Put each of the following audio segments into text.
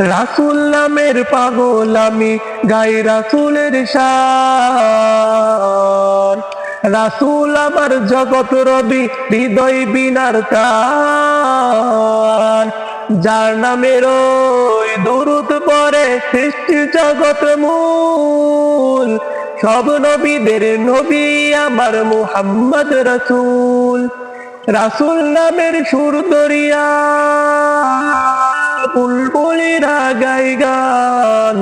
রাসুল নামের পাগল আমি, গাই রাসুলের শান। রাসুল আমার জগৎ রবি, হৃদয় বিনার যার নামের ওই দরুদ পরে সৃষ্টি জগৎ মূল। সব নবীদের নবী আমার মুহাম্মদ রাসূল। রাসূল নামের সুর দরিয়া। বুলবুলিরা গাই গান।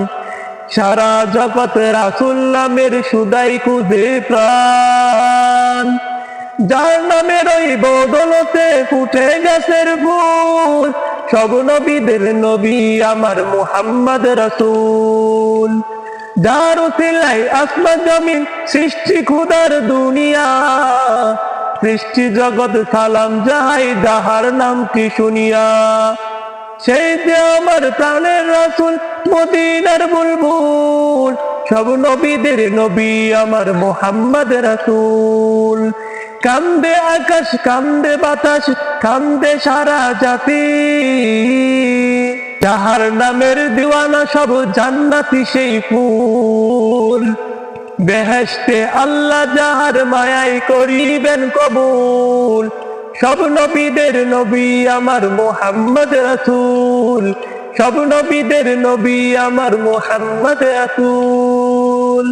সারা জগৎ রাসূল নামের সুদাই খুঁজে প্রাণ। যার নামের ওই বদলতে ফুটে গাছের ফুল সব নবীদের নবী আমার মুহাম্মদ রাসূল। যার উসিলাই আসমান জমিন সৃষ্টি খুদার দুনিয়া। সৃষ্টি জগৎ সালাম যাই যাহার নাম কি শুনিয়া? সেই যে আমার প্রাণের রাসূল, মদিনার বুলবুল। সব নবীদের নবী আমার মোহাম্মদ রাসূল। কান্দে আকাশ, কান্দে বাতাস, কান্দে সারা জাতি। যাহার নামের দিওয়ানা সব জান্নাতি সেই ফুল। বেহেস্তে আল্লাহ যাহার মায়াই করিবেন কবুল। সব নবীদের নবী আমার মোহাম্মদ রাসুল। সব নবীদের নবী আমার মোহাম্মদ রাসুল।